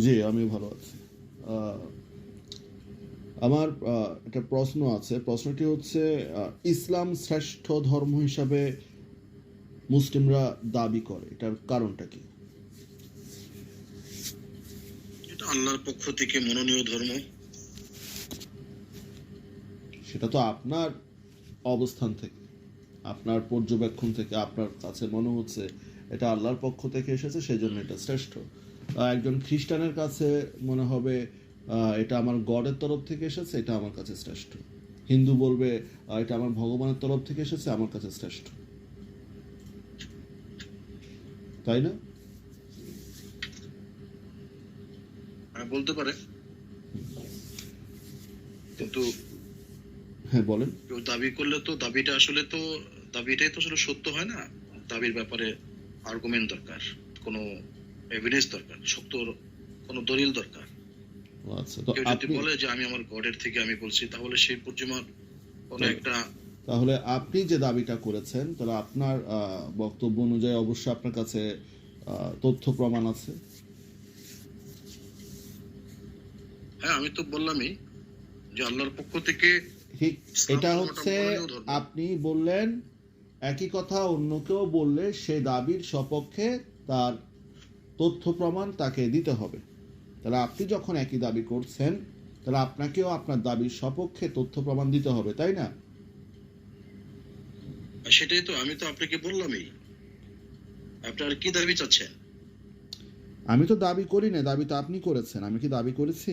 জি আমি ভালো আছি। আমার একটা প্রশ্ন আছে। প্রশ্নটি হচ্ছে ইসলাম শ্রেষ্ঠ ধর্ম হিসাবে মুসলিমরা দাবি করে। এটার কারণটা কি? এটা আল্লাহর পক্ষ থেকে মনোনীয় ধর্ম। সেটা তো আপনার অবস্থান থেকে আপনার পর্যবেক্ষণ থেকে আপনার কাছে মনে হচ্ছে এটা আল্লাহর পক্ষ থেকে এসেছে সেই জন্য এটা শ্রেষ্ঠ। একজন খ্রিস্টানের কাছে মনে হবে এটা আমার গডের তরফ থেকে এসেছে এটা আমার কাছে শ্রেষ্ঠ। হিন্দু বলবে এটা আমার ভগবানের তরফ থেকে এসেছে আমার কাছে শ্রেষ্ঠ। তাই না? হ্যাঁ, বলতে পারে। কিন্তু হ্যাঁ বলেন। কেউ দাবি করলে তো দাবিটা আসলে তো দাবিটাই তো আসলে সত্য হয় না? দাবির ব্যাপারে আর্গুমেন্ট দরকার কোনো এভিডেন্স দরকার শক্ত কোনো দলিল দরকার। আচ্ছা কেউ যদি বলে যে আমি আমার গডের থেকে আমি বলছি তাহলে সেই কোনো একটা তাহলে আপনি যে দাবিটা করেছেন তাহলে আপনার বক্তব্য অনুযায়ী অবশ্যই আপনার কাছে তথ্য প্রমাণ আছে? হ্যাঁ আমি তো বললামই যে আল্লাহর পক্ষ থেকে ঠিক এটা হচ্ছে আপনি বললেন একই কথা অন্য কেউ বললে সে দাবির সপক্ষে তার তথ্য প্রমাণ তাকে দিতে হবে। তাহলে আপনি যখন একই দাবি করছেন তাহলে আপনাকেও আপনার দাবির সপক্ষে তথ্য প্রমাণ দিতে হবে তাই না? সেটাই তো আমি তো আপনাকে বললামই। আপনার কি দাবি চাচ্ছেন? আমি তো দাবি করি না দাবি তো আপনি করেছেন। আমি কি দাবি করেছি?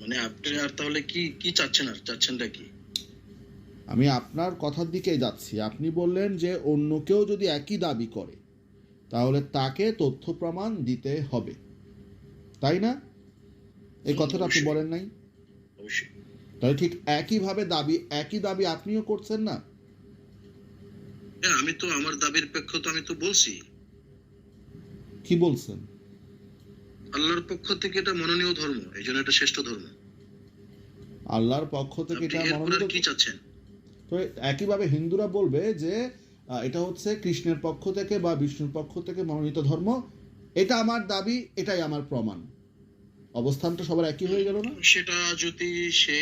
মানে আপনি আর তাহলে কি কি চাচ্ছেন আর চাচ্ছেনটা কি? আমি আপনার কথার দিকেই যাচ্ছি। আপনি বললেন যে অন্য কেউ যদি একই দাবি করে তাহলে তাকে তথ্য প্রমাণ দিতে হবে। তাই না? এই কথাটা আপনি বলেন নাই? তাহলে ঠিক একইভাবে দাবি একই দাবি আপনিও করছেন না? হ্যাঁ আমি তো আমার দাবির পক্ষ তো আমি তো বলছি। কি বলছেন? আল্লাহর পক্ষ থেকে এটা মনোনীয় ধর্ম এই জন্য এটা শ্রেষ্ঠ ধর্ম। আল্লাহর পক্ষ থেকে এটা আর কি চাচ্ছেন? তো একইভাবে হিন্দুরা বলবে যে এটা হচ্ছে কৃষ্ণের পক্ষ থেকে বা বিষ্ণুর পক্ষ থেকে মনোনীত ধর্ম। এটা আমার দাবি এটাই আমার প্রমাণ। অবস্থানটা সবার একই হয়ে গেল না? সেটা যদি সে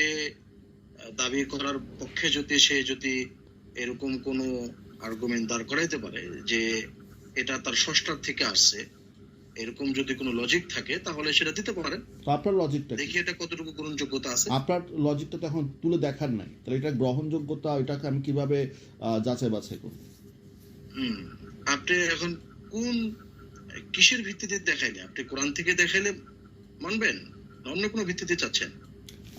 দাবি করার পক্ষে যদি সে যদি এরকম কোনো আর্গুমেন্ট দাঁড় করাইতে পারে যে এটা তার ষষ্ঠার থেকে আসছে এরকম যদি কোনো লজিক থাকে তাহলে সেটা দিতে পারেন। তো আপনার লজিকটা? দেখি এটা কতটুকু গ্রহণযোগ্যতা আছে। আপনার লজিকটা তো এখন তুলে দেখার নাই। তাহলে এটা গ্রহণযোগ্যতা এটাকে আমি কীভাবে যাচাই বাছাই করব? আপনি এখন কোন, কিসের ভিত্তিতে দেখাইলে? আপনি কোরআন থেকে দেখাইলে মানবেন? অন্য কোনো ভিত্তিতে চাচ্ছেন?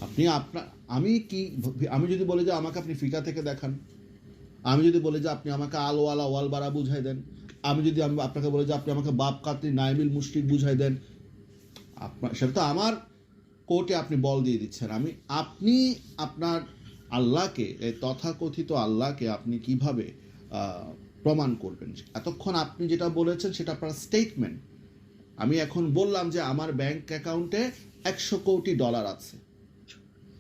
আপনি আপনার আমি কি, আমি যদি বলি যে আমাকে আপনি ফিকা থেকে দেখান, আমি যদি বলি যে আপনি আমাকে আলোয়ালা ওয়াল বাড়া বুঝাই দেন, আমি যদি আমি আপনাকে বলি যে আপনি আমাকে বাপ কাতরি নাইমিল মুশরিক বুঝাই দেন আপনার সেটা তো আমার কোর্টে আপনি বল দিয়ে দিচ্ছেন। আমি, আপনি আপনার আল্লাহকে, এই তথাকথিত আল্লাহকে আপনি কীভাবে প্রমাণ করবেন এতক্ষণ আপনি যেটা বলেছেন সেটা আপনার স্টেটমেন্ট আমি এখন বললাম যে আমার ব্যাংক অ্যাকাউন্টে একশো কোটি ডলার আছে।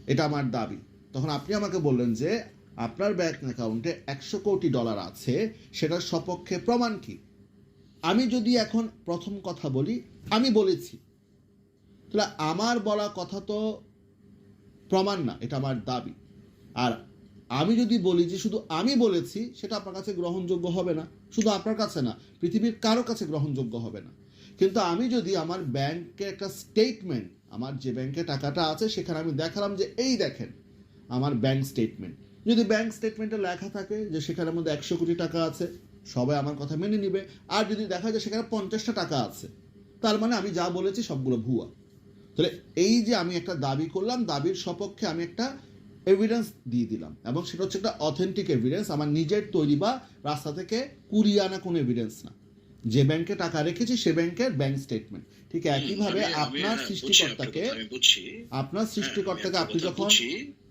এটা আমার দাবি। তখন আপনি আমাকে বললেন যে আপনার ব্যাংক অ্যাকাউন্টে একশো কোটি ডলার আছে, সেটার সপক্ষে প্রমাণ কি? আমি যদি এখন প্রথম কথা বলি, আমি বলেছি। তাহলে আমার বলা কথা তো প্রমাণ না, এটা আমার দাবি। আর আমি যদি বলি যে শুধু আমি বলেছি, সেটা আপনার কাছে গ্রহণযোগ্য হবে না। শুধু আপনার কাছে না, পৃথিবীর কারও কাছে গ্রহণযোগ্য হবে না। কিন্তু আমি যদি আমার ব্যাংকে একটা স্টেটমেন্ট আমার যে ব্যাংকে টাকাটা আছে, সেখানে আমি দেখালাম যে, এই দেখেন, আমার ব্যাংক স্টেটমেন্ট যদি ব্যাংক স্টেটমেন্টে লেখা থাকে যে সেখানের মধ্যে একশো কোটি টাকা আছে, সবাই আমার কথা মেনে নিবে। আর যদি দেখা যায় সেখানে পঞ্চাশটা টাকা আছে, তার মানে আমি যা বলেছি সবগুলো ভুয়া। তাহলে এই যে আমি একটা দাবি করলাম, দাবির সপক্ষে আমি একটা এভিডেন্স দিয়ে দিলাম। এবং সেটা হচ্ছে একটা অথেন্টিক এভিডেন্স আমার নিজের তৈরি বা রাস্তা থেকে কুড়িয়ে আনা কোনো এভিডেন্স না। যে ব্যাংকে টাকা রেখেছি সে ব্যাংকের ব্যাংক স্টেটমেন্ট ঠিক একইভাবে আপনার হ্যাঁ, সৃষ্টিকর্তাকে আপনার আপনার সৃষ্টিকর্তাকে হ্যাঁ, আপনি যখন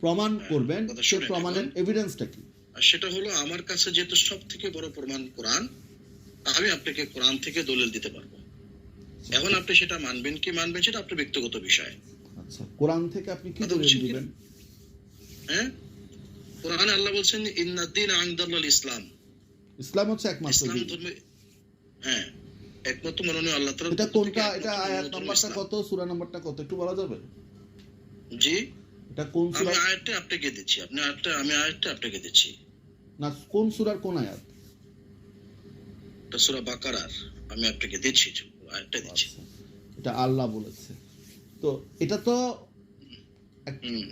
প্রমাণ হ্যাঁ, করবেন সে প্রমাণের এভিডেন্সটা কি? সেটা হলো আমার কাছে যেহেতু সব থেকে বড় প্রমাণ কোরআন আমি আপনাকে কোরআন থেকে দলিল দিতে পারব। এখন আপনি সেটা মানবেন কি মানবেন সেটা আপনার ব্যক্তিগত বিষয়। আচ্ছা কোরআন থেকে আপনি কি দলিল দিবেন? হ্যাঁ? কোরআনে আল্লাহ বলছেন ইন্নাদ্দিন আনদাল্লাল ইসলাম। ইসলাম হচ্ছে একমাত্র ইসলাম ধর্মে হ্যাঁ একমাত্র মাননীয় আল্লাহ তাআলার এটা কোনটা? এটা আয়াত নাম্বারটা কত? সূরা নাম্বারটা কত? একটু বলা যাবে? জি? এটা কোন আমি সূরা আয়াতটা আপনাকে দিচ্ছি। আপনি আয়াতটা আমি আয়াতটা আপনাকে দিচ্ছি। না কোন সূরার কোন আয়াত? এটা সূরা বাকারার। আমি আপনাকে দিচ্ছি আয়াতটা দিচ্ছি। আচ্ছা। এটা আল্লাহ বলেছে। তো এটা তো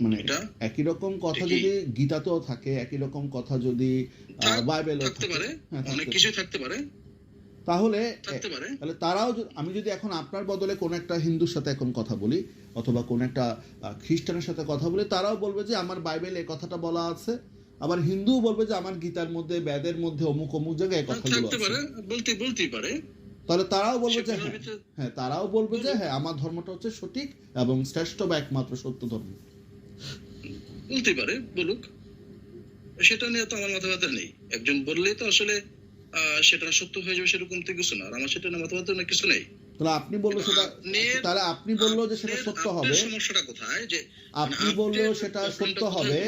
মানে একই রকম কথা যদি গীতাতেও থাকে একই রকম কথা যদি থাক- বাইবেলেও থাকতে পারে। হ্যাঁ, অনেক কিছুই থাকতে পারে। তাহলে তাহলে তারাও আমি যদি এখন আপনার বদলে কোন একটা হিন্দুর সাথে এখন কথা বলি অথবা কোন একটা খ্রিস্টানের সাথে কথা বলি তারাও বলবে যে আমার বাইবেলে এই কথাটা বলা আছে। আবার হিন্দুও বলবে যে আমার গীতার মধ্যে বেদের মধ্যে অমুক অমুক জায়গায় এই কথাগুলো আছে। পারে। বলতে বলতেই পারে। তাহলে তারাও বলবে যে হ্যাঁ হ্যাঁ তারাও বলবে যে হ্যাঁ আমার ধর্মটা হচ্ছে সঠিক এবং শ্রেষ্ঠ বা একমাত্র সত্য ধর্ম। বলতেই পারে বলুক। সেটা নিয়ে তো আমার মাথা ব্যথা নেই। একজন বললেই তো আসলে আহ, সেটা সত্য হয়ে যাবে সেরকম তো কিছু না। আর আমার সেটা নিয়ে মাথা ব্যথা নেই, কিছু নেই। তাহলে আপনি বলল সেটা তাহলে আপনি বলল যে সেটা সত্য হবে। সমস্যাটা কোথায়? যে আপনি আপনার বললেও সেটা সত্য হবে?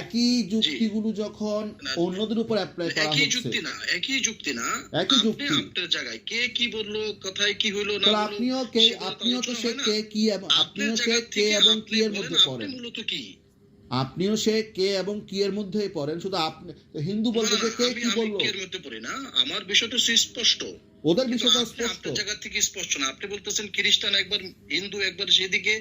একই যুক্তিগুলো যখন অন্যদের উপর অ্যাপ্লাই করা একই যুক্তি না একই যুক্তি না। একই যুক্তি। আপনার জায়গায় কে কি বলল কোথায় কি হইল না হলো, আপনিও কে আপনিও তো সে কে কি এবং আপনিও সে কে এবং কি এর মধ্যে পড়েন? মূলত কি? আপনিও সে কে এবং কি এর মধ্যেই পড়েন? শুধু আপনি হিন্দু বলবে না, যে কে কি বলল? এর মধ্যে পড়ি না আমার বিষয়টা সুস্পষ্ট ওদের বিষয়টা স্পষ্ট। আপনার জায়গা থেকে স্পষ্ট না। আপনি বলতেছেন খ্রিস্টান একবার হিন্দু একবার সেদিকে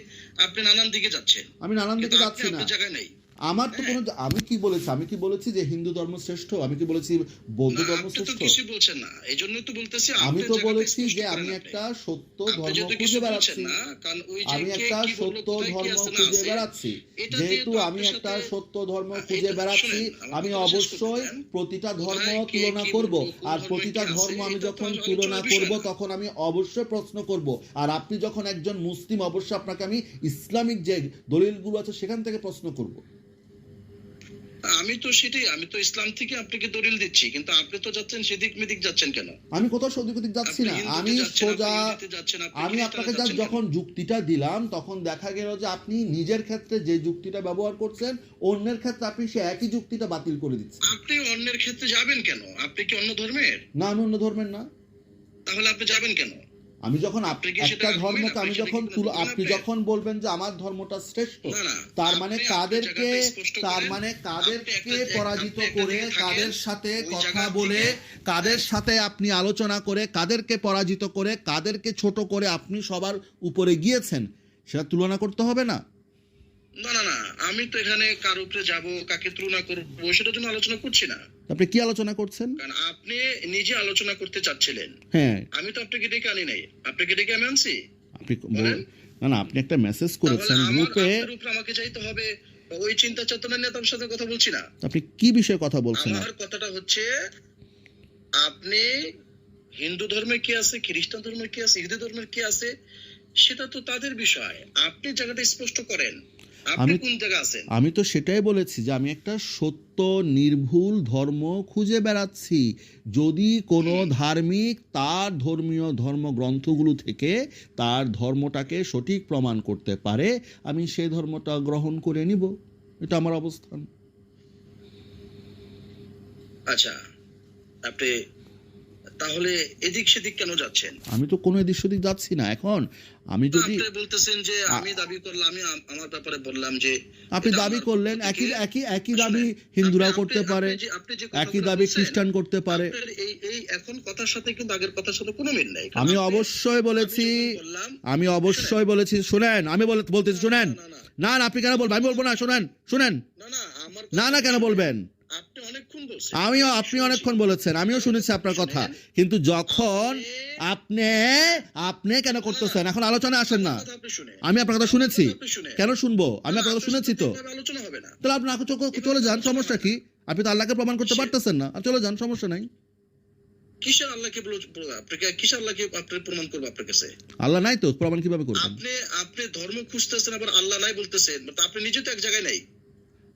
আপনি নানান দিকে যাচ্ছেন। আমি নানান দিকে যাচ্ছি না। আপনার জায়গায় নেই। আমার তো কোনো আমি কি বলেছি? আমি কি বলেছি যে হিন্দু ধর্ম শ্রেষ্ঠ? আমি কি বলেছি বৌদ্ধ ধর্ম শ্রেষ্ঠ? বলছেন না। এই জন্যই তো বলতেছি আমি তো বলেছি যে আমি একটা সত্য ধর্ম খুঁজে বেড়াচ্ছি। আমি একটা সত্য ধর্ম খুঁজে বেড়াচ্ছি। যেহেতু আমি একটা সত্য ধর্ম খুঁজে বেড়াচ্ছি আমি অবশ্যই প্রতিটা ধর্ম তুলনা করব। আর প্রতিটা ধর্ম আমি যখন তুলনা করব তখন আমি অবশ্যই প্রশ্ন করব। আর আপনি যখন একজন মুসলিম অবশ্যই আপনাকে আমি ইসলামিক যে দলিলগুলো আছে সেখান থেকে প্রশ্ন করব। আমি তো সেটাই আমি তো ইসলাম থেকে আপনাকে দলিল দিচ্ছি কিন্তু আপনি তো যাচ্ছেন সেদিক মেদিক যাচ্ছেন কেন? আমি কোথাও সৌদি দিক যাচ্ছি না। আমি সোজা আমি আপনাকে যখন যুক্তিটা দিলাম তখন দেখা গেল যে আপনি নিজের ক্ষেত্রে যে যুক্তিটা ব্যবহার করছেন অন্যের ক্ষেত্রে আপনি সে একই যুক্তিটা বাতিল করে দিচ্ছেন। আপনি অন্যের ক্ষেত্রে যাবেন কেন? আপনি কি অন্য ধর্মের? না আমি অন্য ধর্মের না। তাহলে আপনি যাবেন কেন? আমি যখন একটা? ধর্মকে আমি যখন আপনি? যখন বলবেন যে আমার ধর্মটা শ্রেষ্ঠ তার মানে কাদেরকে তার মানে কাদেরকে পরাজিত করে কাদের সাথে কথা বলে কাদের সাথে আপনি আলোচনা করে কাদেরকে পরাজিত করে কাদেরকে ছোট করে আপনি সবার উপরে গিয়েছেন সেটা তুলনা করতে হবে না না না না আমি তো এখানে কার উপরে যাব কাকে তুলনা করব সেটার জন্য আলোচনা করছি না আপনি কি আলোচনা করছেন? আপনি নিজে আলোচনা করতে চাচ্ছিলেন। হ্যাঁ। আমি তো আপনাকে ডেকে আনি নাই। আপনাকে ডেকে আমি আনছি। আপনি। না না আপনি একটা মেসেজ করেছেন গ্রুপে আমাকে যাইতে হবে। ওই চিন্তা চেতনা নিয়ে আপনার সাথে কথা বলছি না। আপনি কি বিষয়ে কথা বলছেন? আমার কথাটা হচ্ছে আপনি হিন্দু ধর্মে কি আছে খ্রিস্টান ধর্মে কি আছে ইহুদি ধর্মের কি আছে সেটা তো তাদের বিষয়। আপনি জায়গাটা স্পষ্ট করেন। আমি- আমি তো সেটাই বলেছি যে আমি একটা সত্য নির্ভুল ধর্ম খুঁজে বেড়াচ্ছি। যদি কোনো ধার্মিক তার ধর্মীয় ধর্মগ্রন্থগুলো থেকে তার ধর্মটাকে সঠিক প্রমাণ করতে পারে আমি সেই ধর্মটা গ্রহণ করে নিব। এটা আমার অবস্থান। আচ্ছা আপনি তাহলে এদিক সেদিক কেন যাচ্ছেন? আমি তো কোনো এদিক সেদিক যাচ্ছি না। এখন আমি যদি আপনি বলতেছেন যে আমি দাবি করলাম আমি আমার ব্যাপারে বললাম যে আপনি দাবি করলেন একই একই একই দাবি হিন্দুরাও করতে পারে একই দাবি খ্রিস্টান করতে পারে। এই এই এখন কথার সাথে কিন্তু আগের কথার সাথে কোনো মিল নাই। আমি অবশ্যই বলেছি আমি অবশ্যই বলেছি শুনেন। আমি বলতেছি শুনেন। না, না, আপনি কেন বলবেন? আমি বলব না শুনেন। শুনেন। না না কেন বলবেন? আমিও আপনি অনেকক্ষণ বলেছেন আমিও শুনেছি আপনার কথা। কিন্তু যখন আপনি আপনি কেন করতেছেন? এখন আলোচনায় আসেন না। আমি আপনার কথা শুনেছি। কেন শুনব? আমি আপনার কথা শুনেছি তো। আলোচনা তাহলে আপনি চলে- যান সমস্যা কি? আপনি তো আল্লাহকে প্রমাণ করতে পারতেছেন না। চলে যান সমস্যা নাই। কিসের আল্লাহকে বলো- বলো- আপনাকে কিসের আল্লাহকে আপনি প্রমাণ করব আপনার কাছে? আল্লাহ নাই তো প্রমাণ কীভাবে করবেন? আপনি আপনি ধর্ম খুঁজতেছেন আবার আল্লাহ নাই বলতেছেন। আপনি নিজে তো এক জায়গায় নাই।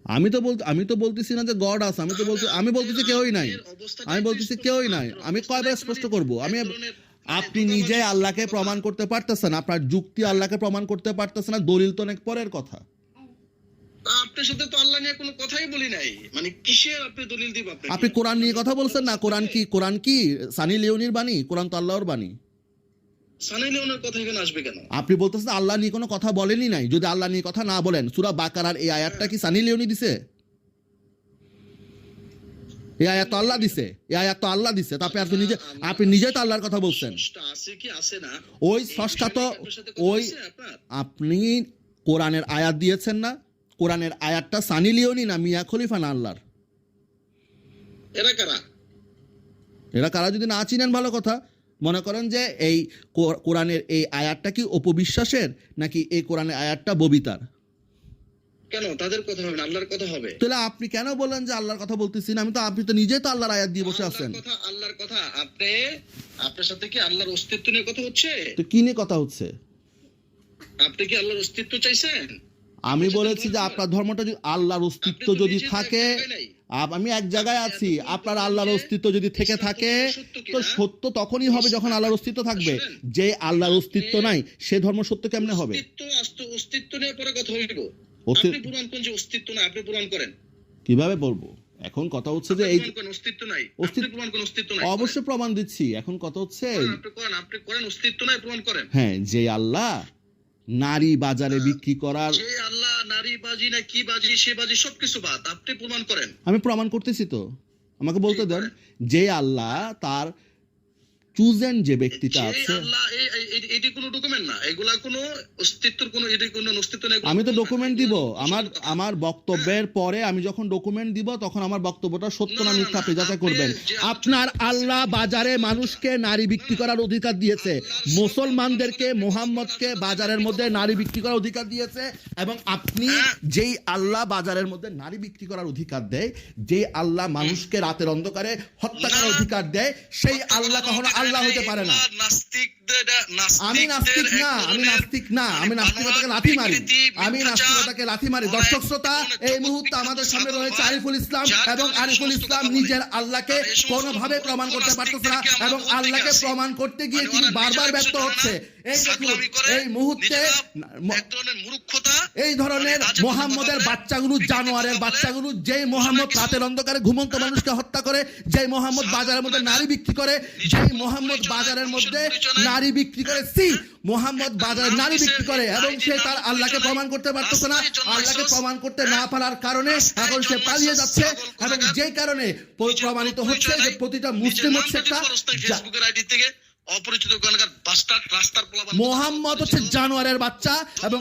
আমি তো বলতে আমি তো বলতেছি না যে গড আছে আমি তো বলছি আমি বলতেছি কেউই নাই। আমি বলতেছি কেউই নাই। আমি কয়বার স্পষ্ট করব? আমি আপনি নিজে আল্লাহকে প্রমাণ করতে পারতেছেন আপনার যুক্তি আল্লাহকে প্রমাণ করতে পারতেছেন না দলিল তো অনেক পরের কথা। আপনার সাথে তো আল্লাহ নিয়ে কোনো কথাই বলি নাই। মানে কিসের আপনি দলিল দিব আপনি কোরআন নিয়ে কথা বলছেন না? কোরআন কি কোরআন কি সানি লিওনির বাণী? কোরআন তো আল্লাহর বাণী। সানি লিওনের কথা এখানে আসবে কেন? আপনি বলতেছেন আল্লাহ নিয়ে কোনো কথা বলেনই নাই। যদি আল্লাহ নিয়ে কথা না বলেন সুরা বাকারার এই আয়াতটা কি সানি লিওনি দিছে? এই আয়াত তো আল্লাহ দিছে। এই আয়াত তো আল্লাহ দিছে। তারপরে আপনি নিজে আপনি নিজে তো আল্লাহর কথা বলছেন। ওই তো ওই আপনি কোরআনের আয়াত দিয়েছেন না? কোরআনের আয়াতটা সানি লিওনি না মিয়া খলিফা না আল্লাহর? এরা কারা? এরা কারা? যদি না চিনেন ভালো কথা। মনে করেন যে এই কোরআনের এই আয়াতটা কি অপবিশ্বাসের? নাকি এই কোরআনের আয়াতটা ববিতার? কেন? তাদের কথা হবে আল্লাহর কথা হবে। তাহলে আপনি কেন বলেন যে আল্লাহর কথা বলতেছি না? আমি তো আপনি তো নিজেই তো আল্লাহর আয়াত দিয়ে বসে আছেন। আল্লাহর কথা আল্লাহর কথা। আপনি আপনার সাথে কি আল্লাহর অস্তিত্ব নিয়ে কথা হচ্ছে? তো কি নিয়ে কথা হচ্ছে? আপনি কি আল্লাহর অস্তিত্ব চাইছেন? আমি বলেছি যে আপনার ধর্মটা যদি আল্লাহর অস্তিত্ব যদি থাকে আমি এক জায়গায় আছি। আপনার আল্লাহর অস্তিত্ব যদি থেকে থাকে তো সত্য তখনই হবে যখন আল্লাহর অস্তিত্ব থাকবে। যে আল্লাহর অস্তিত্ব নাই সে ধর্ম সত্য কেমনে হবে? অস্তিত্ব নিয়ে পরে কথা হইব অস্তি- আপনি প্রমাণ করেন যে অস্তিত্ব আপনি প্রমাণ করেন। কীভাবে বলব? এখন কথা হচ্ছে যে এই অস্তিত্ব নাই। অস্তিত্ব- প্রমাণ করেন অস্তিত্ব নাই। অবশ্যই প্রমাণ দিচ্ছি। এখন কথা হচ্ছে আপনি করেন আপনি করেন অস্তিত্ব নাই প্রমাণ করেন। হ্যাঁ যে আল্লাহ নারী বাজারে বিক্রি করার যে আল্লাহ নারী বাজি না কি বাজি সে বাজি সবকিছু বাদ। আপনি প্রমাণ করেন। আমি প্রমাণ করতেছি তো। আমাকে বলতে দেন যে আল্লাহ তার চুজেন যে ব্যক্তিটা আছে এটি কোনো ডকুমেন্ট না। এগুলা কোনো অস্তিত্বের কোনো এটি কোনো অস্তিত্ব নাই আমি তো ডকুমেন্ট দিব। আমার আমার বক্তব্যের পরে আমি যখন ডকুমেন্ট দিব তখন আমার বক্তব্যটা সত্য না মিথ্যা আপনি যাচাই করবেন। আপনার আল্লাহ বাজারে মানুষকে নারী বিক্রি করার অধিকার দিয়েছে। মুসলমানদেরকে মোহাম্মদকে বাজারের মধ্যে নারী বিক্রি করার অধিকার দিয়েছে এবং আপনি হ্যাঁ। যেই আল্লাহ বাজারের মধ্যে নারী বিক্রি করার অধিকার দেয় যেই আল্লাহ মানুষকে রাতের অন্ধকারে হত্যা করার অধিকার দেয় সেই আল্লাহ কখনো আল্লাহ হতে পারে না। আমি নাস্তিক না আমি নাস্তিক না আমি নাস্তিকতাকে লাথি মারি। আমি নাস্তিকতাকে লাথি মারি। দর্শক শ্রোতা এই মুহূর্তে আমাদের সামনে রয়েছে আরিফুল ইসলাম এবং আরিফুল ইসলাম নিজের আল্লাহকে কোনোভাবে প্রমাণ করতে পারতেছে না এবং আল্লাহকে প্রমাণ করতে গিয়ে তিনি বারবার ব্যর্থ হচ্ছে। এই দেখুন এই মুহূর্তে এই ধরনের মোহাম্মদের বাচ্চাগুলো জানোয়ারের বাচ্চাগুলো যেই মোহাম্মদ রাতের অন্ধকারে ঘুমন্ত মানুষকে হত্যা করে যেই মোহাম্মদ বাজারের মধ্যে নারী বিক্রি করে যেই মোহাম্মদ বাজারের মধ্যে নারী বিক্রি করে সি মোহাম্মদ বাজারে নারী বিক্রি করে এবং সে তার আল্লাহকে প্রমাণ করতে পারতেছে না আল্লাহকে প্রমাণ করতে না পারার কারণে এখন সে পালিয়ে যাচ্ছে এবং যে কারণে প্রমাণিত হচ্ছে যে প্রতিটা মুসলিম হচ্ছে একটা অপরিচিত রাস্তার মোহাম্মদ হচ্ছে জানোয়ারের বাচ্চা এবং